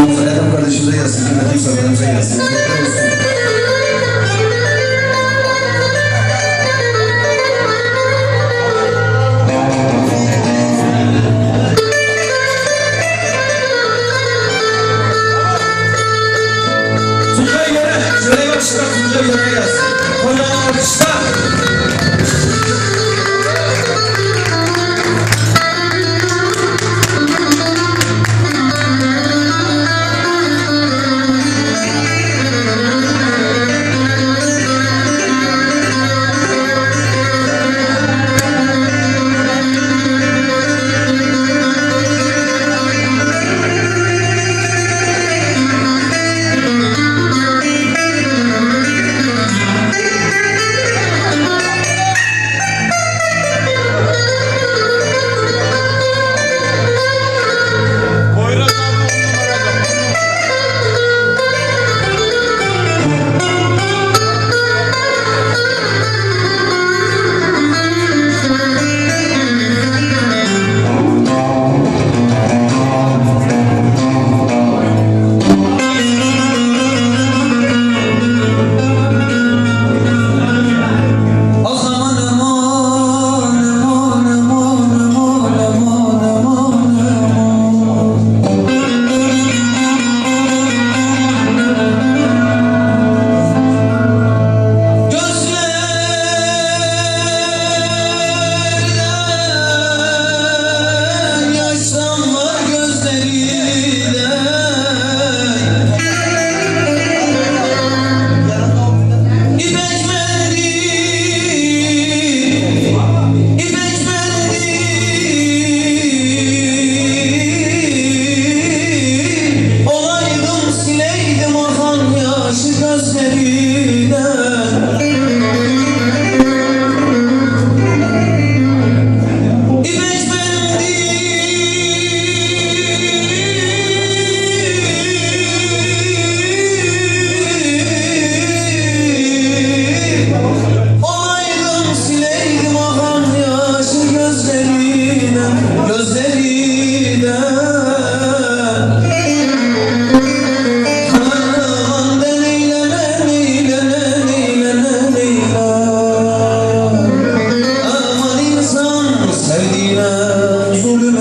Adem kardeşimize yazsın, Mehmet Yusuf kardeşimize yazsın.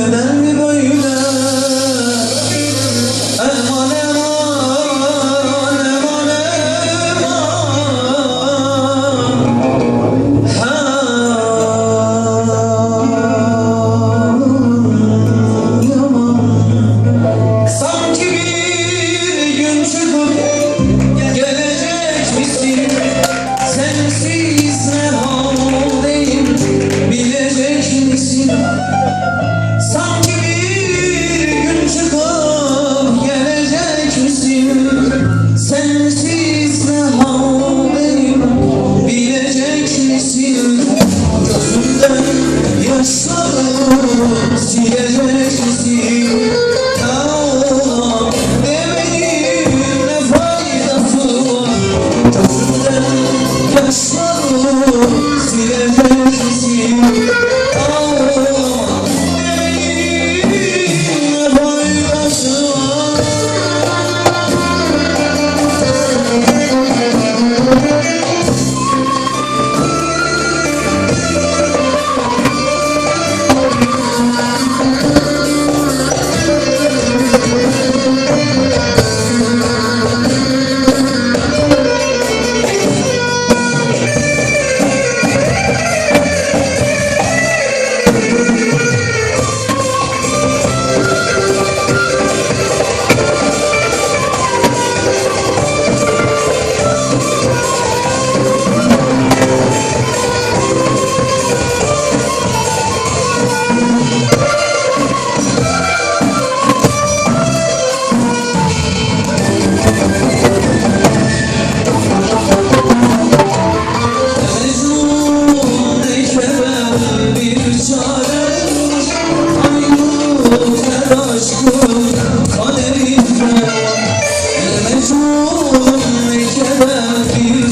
난 is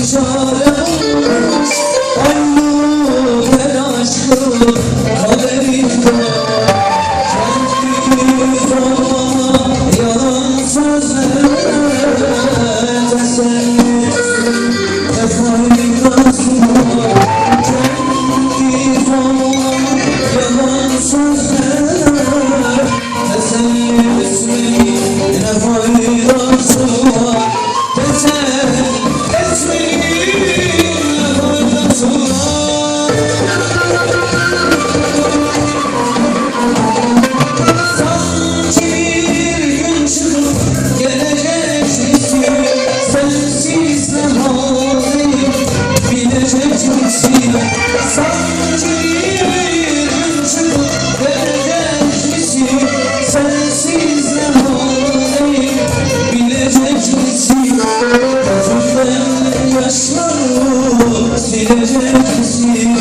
সর içine Sancıyı verir şu Verden misin? Sensiz ne halini Bilecek Silecek misin?